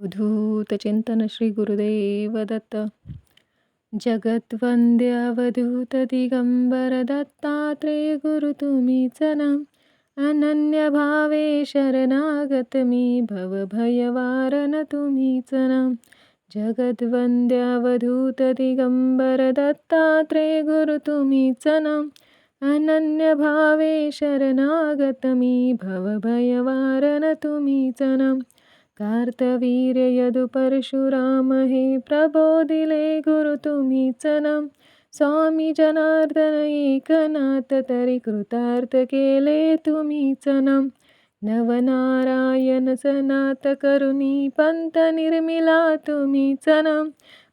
अवधूत चिंतन श्री गुरुदेव दत्त जगद्वंद्य अवधूत दिगंबर दत्तात्रेय गुरु तुम्हीच नाम अनन्य भावे शरणागत मी भवभयवारन तुमी तुम्हीच नाम जगद्वंद्य अवधूत दिगंबर दत्तात्रेय गुरु तुम्हीच नाम अनन्य भावे शरणागत मी भवभयवारन तुमी तुम्हीच नाम कार्तवीर्य यदु परशुराम हे प्रबोधिले गुरु तुम्हीच नाम स्वामी जनार्दन एकनाथ तरी कृतार्थ केले तुम्हीच नाम नवनारायण सनात करुणी पंत निर्मिला तुम्हीच नाम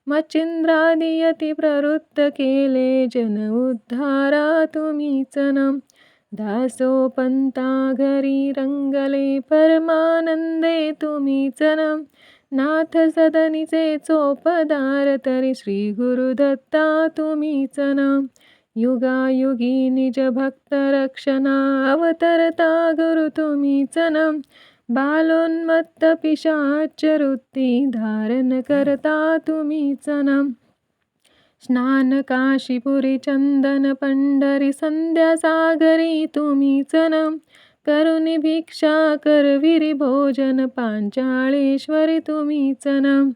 मच्छिंद्रादियती प्रवृत्त केले जन उद्धारा तुम्हीच नाम दासोपंता घरी रंगले परमानंदे तुम्ही चरम नाथ सदनीचे चोपदार तरी श्री गुरुदत्ता तुम्हीच नाम युगायुगी निज भक्त रक्षणा अवतरता गुरु तुम्हीच नाम बालोन्मत्त पिशाच वृत्ती धारण करता तुम्हीच नाम स्नान काशीपुरी चंदन पंढरी संध्या सागरी तुम्हीच नाम करुणी भिक्षा करविरी भोजन पांचाळेश्वरी तुम्हीच नाम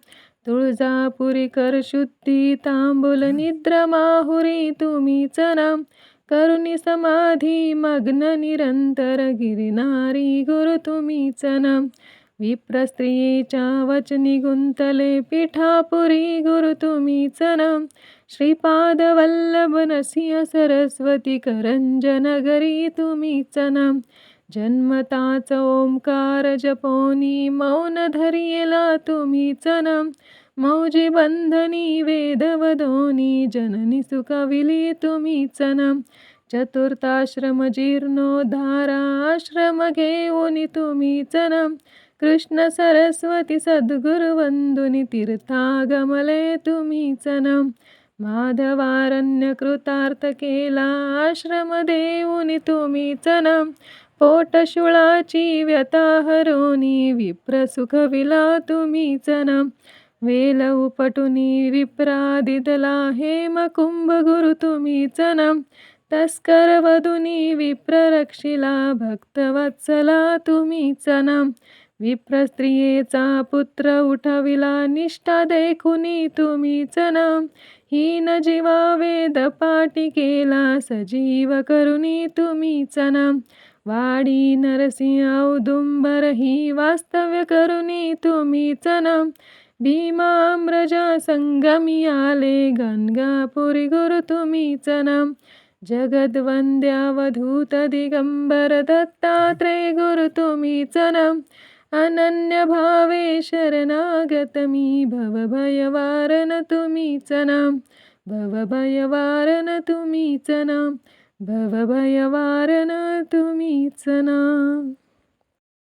तुळजापुरी कर शुद्धी तांबुल निद्र माहुरी तुम्हीच नाम करुणी समाधी मग्न निरंतर गिरिनारी गुरु तुम्हीच नाम विप्रस्त्रियेच्या वचनी गुंतले पिठापुरी गुरु तुम्हीच नाम श्रीपाद वल्लभ नसिंह सरस्वती करंजनगरी तुम्हीच नाम जन्मताच ओंकार जपोनी मौन धरियला तुम्हीच नाम मौजी बंधनी वेदवदोनी जननी सुखविली तुम्हीच नाम चतुर्थाश्रम जीर्णोद्धारा आश्रम घेऊन तुम्हीच नाम कृष्ण सरस्वती सद्गुरुवंदुनी तीर्थागमले तुम्हीच नाम माधवारण्य कृतार्थ केला आश्रम देऊनी तुम्हीच नाम पोटशुळाची व्यथा हरोनी विप्र सुखविला तुम्हीच नाम वेल उपटुनी विप्रादिदला हेम कुंभ गुरु तुम्हीच नाम तस्कर वधुनी विप्र रक्षिला भक्तवत्सला तुम्हीच नाम विप्रस्त्रियेचा पुत्र उठविला निष्ठा देखुनी तुम्हीच नाम हीन जीवा वेद पाटी केला सजीव करुनी तुम्हीच नाम वाडी नरसिंह औदुंबर ही वास्तव्य करुनी तुम्हीच नाम भीमाम्रजा संगमी आले गंगापुरी गुरु तुम्हीच नाम जगद्वंद्यावधूत दिगंबर दत्तात्रेय गुरु तुम्हीच नाम अनन्य भावे शरणागत मी भव भयवारन तुम्हीच नाम भव भयवारन तुम्हीच नाम भव भयवारन तुम्हीच नाम.